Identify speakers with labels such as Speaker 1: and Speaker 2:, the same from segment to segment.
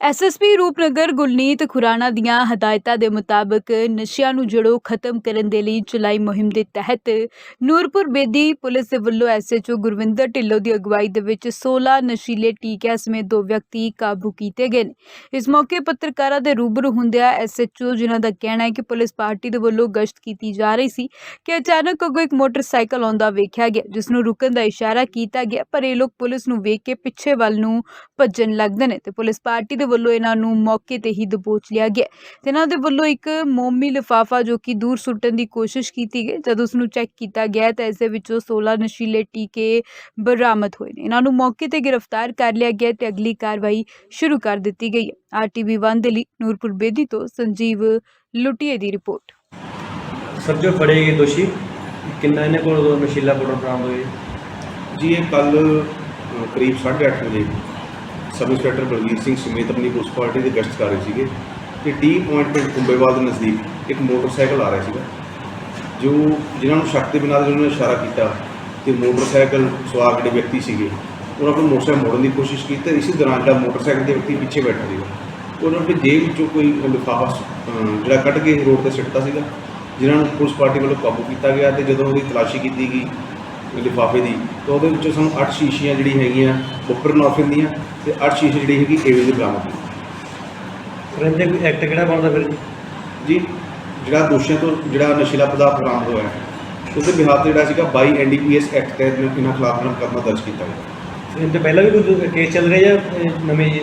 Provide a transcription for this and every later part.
Speaker 1: SSP Rupnagar Gulneet Khurana ਦੀਆਂ ਹਦਾਇਤਾਂ ਦੇ ਮੁਤਾਬਕ ਨਸ਼ਿਆਂ ਨੂੰ ਜੜੋਂ ਖਤਮ ਕਰਨ ਦੇ ਲਈ ਚਲਾਈ ਮੁਹਿੰਮ ਦੇ ਤਹਿਤ ਨੂਰਪੁਰ ਬੇਦੀ ਪੁਲਿਸ ਦੇ ਵੱਲੋਂ ਐਸਐਚਓ ਗੁਰਵਿੰਦਰ ਢਿੱਲੋਂ ਦੀ ਅਗਵਾਈ ਦੇ ਵਿੱਚ 16 ਨਸ਼ੀਲੇ ਟੀਕਿਆਂ ਸਮੇਤ ਦੋ ਵਿਅਕਤੀ ਕਾਬੂ ਕੀਤੇ ਗਏ ਨੇ। ਇਸ ਮੌਕੇ ਪੱਤਰਕਾਰਾਂ ਦੇ ਰੂਬਰੂ ਹੁੰਦਿਆਂ ਐਸਐਚਓ ਜਿਨ੍ਹਾਂ ਦਾ ਕਹਿਣਾ ਹੈ ਕਿ ਪੁਲਿਸ ਪਾਰਟੀ ਦੇ ਵੱਲੋਂ ਗਸ਼ਤ ਕੀਤੀ ਜਾ ਰਹੀ ਸੀ ਕਿ ਅਚਾਨਕ ਅੱਗੋਂ ਇੱਕ ਮੋਟਰਸਾਈਕਲ ਆਉਂਦਾ ਵੇਖਿਆ ਗਿਆ, ਜਿਸ ਨੂੰ ਰੁਕਣ ਦਾ ਇਸ਼ਾਰਾ ਕੀਤਾ ਗਿਆ, ਪਰ ਇਹ ਲੋਕ ਪੁਲਿਸ ਨੂੰ ਵੇਖ ਕੇ ਪਿੱਛੇ ਵੱਲ ਨੂੰ ਭੱਜਣ ਲੱਗਦੇ ਨੇ ਤੇ ਪੁਲਿਸ ਪਾਰਟੀ ਦੇ ਵੱਲੋਂ ਇਹਨਾਂ ਨੂੰ ਮੌਕੇ ਤੇ ਹੀ ਦਬੋਚ ਲਿਆ ਗਿਆ। ਤੇ ਇਹਨਾਂ ਦੇ ਵੱਲੋਂ ਇੱਕ ਮੋਮੀ ਲਿਫਾਫਾ ਜੋ ਕਿ ਦੂਰ ਸੁੱਟਣ ਦੀ ਕੋਸ਼ਿਸ਼ ਕੀਤੀ ਗਈ ਜਦ ਉਸ ਨੂੰ ਚੈੱਕ ਕੀਤਾ ਗਿਆ ਤਾਂ ਇਸ ਦੇ ਵਿੱਚੋਂ 16 ਨਸ਼ੀਲੇ ਟੀਕੇ ਬਰਾਮਦ ਹੋਏ ਨੇ। ਇਹਨਾਂ ਨੂੰ ਮੌਕੇ ਤੇ ਗ੍ਰਿਫਤਾਰ ਕਰ ਲਿਆ ਗਿਆ ਤੇ ਅਗਲੀ ਕਾਰਵਾਈ ਸ਼ੁਰੂ ਕਰ ਦਿੱਤੀ ਗਈ ਹੈ। ਆਰਟੀਵੀ 1 ਦੇ ਲਈ ਨੂਰਪੁਰ ਬੇਦੀ ਤੋਂ ਸੰਜੀਵ ਲੁਟੀਏ ਦੀ ਰਿਪੋਰਟ।
Speaker 2: ਸਰ ਜੋ ਫੜੇ ਗਏ ਦੋਸ਼ੀ ਕਿੰਨਾ ਇਹਨਾਂ ਕੋਲ ਨਸ਼ੀਲਾ ਪਾਊਡਰ ਬਰਾਮਦ ਹੋਏ?
Speaker 3: ਜੀ ਇਹ ਕੱਲ ਕਰੀਬ 8:30 ਵਜੇ ਸਬ ਇੰਸਪੈਕਟਰ ਬਲਵੀਰ ਸਿੰਘ ਸਮੇਤ ਆਪਣੀ ਪੁਲਿਸ ਪਾਰਟੀ ਦੇ ਗਸ਼ਤ ਕਰ ਰਹੇ ਸੀਗੇ ਤੇ ਟੀ ਪੁਆਇੰਟ ਪਿੰਡ ਕੁੰਬੇਵਾਲ ਦੇ ਨਜ਼ਦੀਕ ਇੱਕ ਮੋਟਰਸਾਈਕਲ ਆ ਰਿਹਾ ਸੀਗਾ, ਜੋ ਜਿਨ੍ਹਾਂ ਨੂੰ ਸ਼ੱਕ ਦੇ ਬਿਨਾਂ ਉਹਨਾਂ ਨੇ ਇਸ਼ਾਰਾ ਕੀਤਾ ਤੇ ਮੋਟਰਸਾਈਕਲ ਸਵਾਰ ਜਿਹੜੇ ਵਿਅਕਤੀ ਸੀਗੇ, ਉਹਨਾਂ ਕੋਲ ਮੋਟਰਸਾਈਕਲ ਮੋੜਨ ਦੀ ਕੋਸ਼ਿਸ਼ ਕੀਤੀ ਤੇ ਇਸੇ ਦੌਰਾਨ ਜਿਹੜਾ ਮੋਟਰਸਾਈਕਲ ਦੇ ਵਿਅਕਤੀ ਪਿੱਛੇ ਬੈਠਾ ਸੀਗਾ, ਉਹਨਾਂ ਨੇ ਜੇਬ ਵਿੱਚੋਂ ਕੋਈ ਲਿਫਾਫਾ ਜਿਹੜਾ ਕੱਢ ਕੇ ਰੋਡ ਤੇ ਸਿੱਟਦਾ ਸੀਗਾ, ਜਿਨ੍ਹਾਂ ਨੂੰ ਪੁਲਿਸ ਪਾਰਟੀ ਵੱਲੋਂ ਕਾਬੂ ਕੀਤਾ ਗਿਆ ਤੇ ਜਦੋਂ ਉਹਦੀ ਤਲਾਸ਼ੀ ਕੀਤੀ ਗਈ ਲਿਫਾਫੇ ਦੀ ਤਾਂ ਉਹਦੇ ਵਿੱਚੋਂ ਸਾਨੂੰ 8 ਸ਼ੀਸ਼ੀਆਂ ਜਿਹੜੀ ਹੈਗੀਆਂ ਉੱਪਰ ਨਾਫਿਨ ਦੀਆਂ ਤੇ 8 ਸ਼ੀਸ਼ੇ ਜਿਹੜੀ ਹੈਗੀ ਏਵੇ ਦੀ ਬਰਾਮਦ ਹੋਈ।
Speaker 2: ਫੋਰੈਂਸਿਕ ਐਕਟ ਕਿਹੜਾ ਬਣਦਾ ਫਿਰ ਜੀ?
Speaker 3: ਜਿਹੜਾ ਦੋਸ਼ੀਆਂ ਤੋਂ ਜਿਹੜਾ ਨਸ਼ੀਲਾ ਪਦਾਰਥ ਬਰਾਮਦ ਹੋਇਆ ਹੈ, ਉਹਦੇ ਬਿਹਾਰ ਤੇ ਜਿਹੜਾ ਸੀਗਾ 22 ਐਨਡੀਪੀਐਸ ਐਕਟ ਤਹਿਤ ਇਹਨਾਂ ਖਿਲਾਫ ਮੁਕੱਦਮਾ ਦਰਜ ਕੀਤਾ ਗਿਆ।
Speaker 2: ਇਹ ਤੋਂ ਪਹਿਲਾਂ ਵੀ ਕੋਈ ਕੇਸ ਚੱਲ ਰਿਹਾ ਜਾਂ ਇਹ ਨਵੇਂ ਜੀ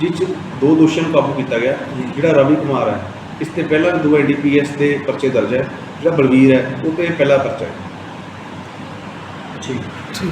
Speaker 3: ਜਿਸ 'ਚ ਦੋ ਦੋਸ਼ੀਆਂ ਨੂੰ ਕਾਬੂ ਕੀਤਾ ਗਿਆ ਜਿਹੜਾ ਰਵੀ ਕੁਮਾਰ ਹੈ ਇਸ ਤੇ ਪਹਿਲਾਂ ਵੀ ਦੋ ਐਨਡੀਪੀਐਸ ਦੇ ਪਰਚੇ ਦਰਜ ਹੈ ਜਿਹੜਾ ਬਲਵੀਰ ਹੈ ਉਹ ਤੇ ਪਹਿਲਾ ਪਰਚਾ ਹੈ।
Speaker 2: two.